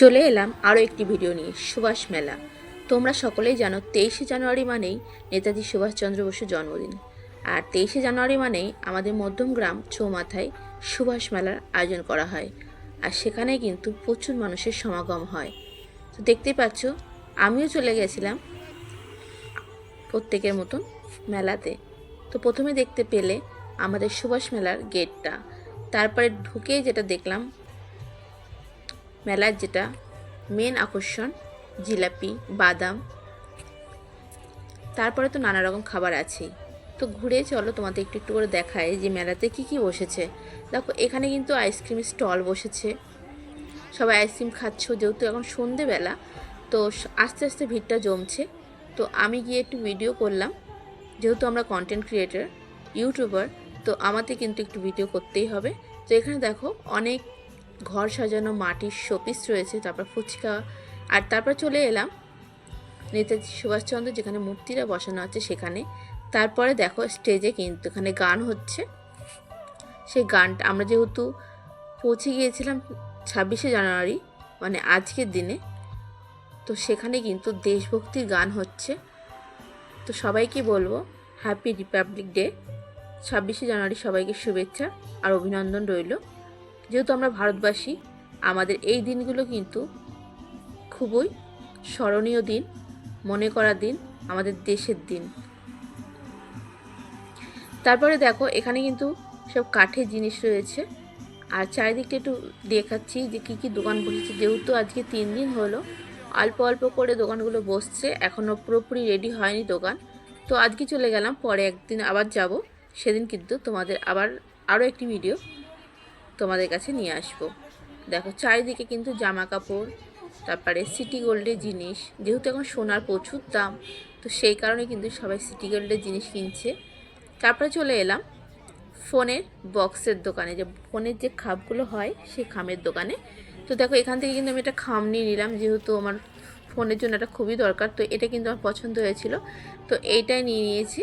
চলে এলাম আরও একটি ভিডিও নিয়ে, সুভাষ মেলা। তোমরা সকলেই জানো তেইশে জানুয়ারি মানেই নেতাজি সুভাষচন্দ্র বসুর জন্মদিন। আর তেইশে জানুয়ারি মানেই আমাদের মধ্যমগ্রাম চৌমাথায় সুভাষ মেলার আয়োজন করা হয়। আর সেখানে কিন্তু প্রচুর মানুষের সমাগম হয়। তো দেখতেই পাচ্ছ, আমিও চলে গেছিলাম প্রত্যেকের মতন মেলাতে। তো প্রথমে দেখতে পেলে আমাদের সুভাষ মেলার গেটটা। তারপরে ঢুকেই যেটা দেখলাম মেলার যেটা মেন আকর্ষণ, জিলাপি, বাদাম। তারপরে তো নানা রকম খাবার আছেই। তো ঘুরে চলো, তোমাদের একটু একটু করে দেখায় যে মেলাতে কি কি বসেছে। দেখো, এখানে কিন্তু আইসক্রিম স্টল বসেছে। সবাই আইসক্রিম খাচ্ছ, যেহেতু এখন সন্ধেবেলা, তো আস্তে আস্তে ভিড়টা জমছে। তো আমি গিয়ে একটু ভিডিও করলাম। যেহেতু আমরা কন্টেন্ট ক্রিয়েটার ইউটিউবার তো আমাদের কিন্তু একটু ভিডিও করতেই হবে। তো এখানে দেখো, অনেক ঘর সাজানো, মাটির শোপিস রয়েছে, তারপর ফুচকা। আর তারপর চলে এলাম নেতাজি সুভাষচন্দ্র, যেখানে মূর্তিরা বসানো আছে সেখানে। তারপরে দেখো স্টেজে কিন্তু এখানে গান হচ্ছে। সেই গানটা আমরা যেহেতু পৌঁছে গিয়েছিলাম ছাব্বিশে জানুয়ারি মানে আজকের দিনে, তো সেখানে কিন্তু দেশভক্তির গান হচ্ছে। তো সবাইকে বলব হ্যাপি রিপাবলিক ডে ছাব্বিশে জানুয়ারি সবাইকে শুভেচ্ছা আর অভিনন্দন রইল। যেহেতু আমরা ভারতবাসী, আমাদের এই দিনগুলো কিন্তু খুবই স্মরণীয় দিন, মনে করা দিন, আমাদের দেশের দিন। তারপরে দেখো, এখানে কিন্তু সব কাঠের জিনিস রয়েছে। আর চারিদিকটা একটু দেখাচ্ছি যে কী কী দোকান বসেছে। যেহেতু আজকে তিন দিন হলো, অল্প অল্প করে দোকানগুলো বসছে। এখনও পুরোপুরি রেডি হয়নি দোকান। তো আজকে চলে গেলাম, পরে একদিন আবার যাব। সেদিন কিন্তু তোমাদের আবার আরও একটি ভিডিও তোমাদের কাছে নিয়ে আসব। দেখো, চারিদিকে কিন্তু জামা কাপড় তারপরে সিটি গোল্ডের জিনিস। যেহেতু এখন সোনার প্রচুর দাম, তো সেই কারণে কিন্তু সবাই সিটি গোল্ডের জিনিস কিনছে। তারপরে চলে এলাম ফোনের বক্সের দোকানে। যে ফোনের যে খাপগুলো হয়, সেই খামের দোকানে। তো দেখো, এখান থেকে কিন্তু আমি একটা খাম নিয়ে নিলাম, যেহেতু আমার ফোনের জন্য এটা খুবই দরকার, তো এটা কিন্তু আমার পছন্দ হয়েছিল। তো এইটাই নিয়ে নিয়েছি।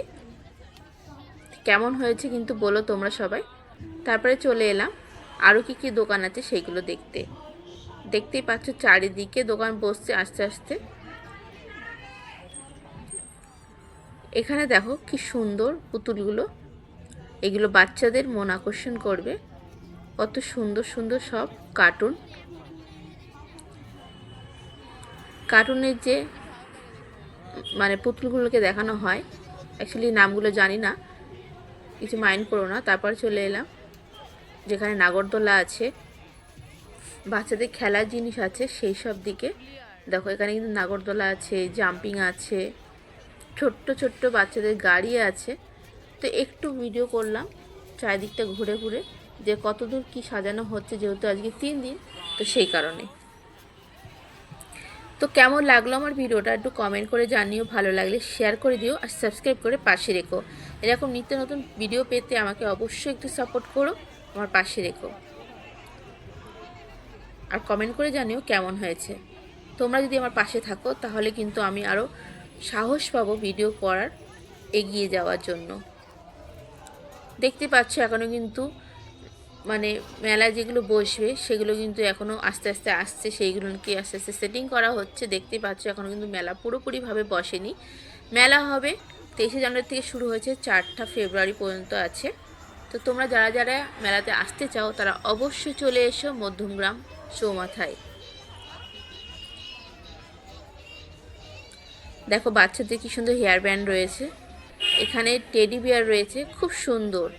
কেমন হয়েছে কিন্তু বলো তোমরা সবাই। তারপরে চলে এলাম আরও কী কী দোকান আছে সেইগুলো দেখতে। দেখতেই পাচ্ছ চারিদিকে দোকান বসছে আস্তে আস্তে। এখানে দেখো কি সুন্দর পুতুলগুলো। এগুলো বাচ্চাদের মন আকর্ষণ করবে। কত সুন্দর সুন্দর সব কার্টুন। কার্টুনের যে মানে পুতুলগুলোকে দেখানো হয়। অ্যাকচুয়ালি নামগুলো জানি না। কিছু মাইন্ড করো না, তারপর চলে এলাম। যেখানে নাগরদোলা আছে, বাচ্চাদের খেলার জিনিস আছে সেই সব দিকে। দেখো, এখানে কিন্তু নাগরদোলা আছে জাম্পিং আছে, ছোট্ট ছোট্ট বাচ্চাদের গাড়ি আছে। তো একটু ভিডিও করলাম, চারিদিকটা ঘুরে ঘুরে, যে কতদূর কি সাজানো হচ্ছে যেহেতু আজকে তিন দিন, তো সেই কারণে। তো কেমন লাগল আমার ভিডিওটা একটু কমেন্ট করে জানিও, ভালো লাগলে শেয়ার করে দিও আর সাবস্ক্রাইব করে পাশে রেখো। এরকম নিত্য নতুন ভিডিও পেতে আমাকে অবশ্যই একটু সাপোর্ট করো। আমার পাশে রেখো। আর কমেন্ট করে জানিও কেমন হয়েছে। তোমরা যদি আমার পাশে থাকো, তাহলে কিন্তু আমি আরও সাহস পাবো ভিডিও করার এগিয়ে যাওয়ার জন্য। দেখতে পাচ্ছ এখনও কিন্তু মানে মেলা যেগুলো বসবে, সেগুলো কিন্তু এখনও আস্তে আস্তে আসছে। সেইগুলোকে আস্তে আস্তে সেটিং করা হচ্ছে। দেখতে পাচ্ছ এখনও কিন্তু মেলা পুরোপুরিভাবে বসেনি। মেলা হবে তেইশে জানুয়ারি থেকে শুরু হয়েছে, চারটা ফেব্রুয়ারি পর্যন্ত আছে। তো তোমরা যারা যারা মেলাতে আসতে চাও, তারা অবশ্যই চলে এসো মধ্যমগ্রাম চৌমাথায় দেখো, বাচ্চাদের কি সুন্দর হেয়ার ব্যান্ড রয়েছে। এখানে টেডি বিয়ার রয়েছে, খুব সুন্দর।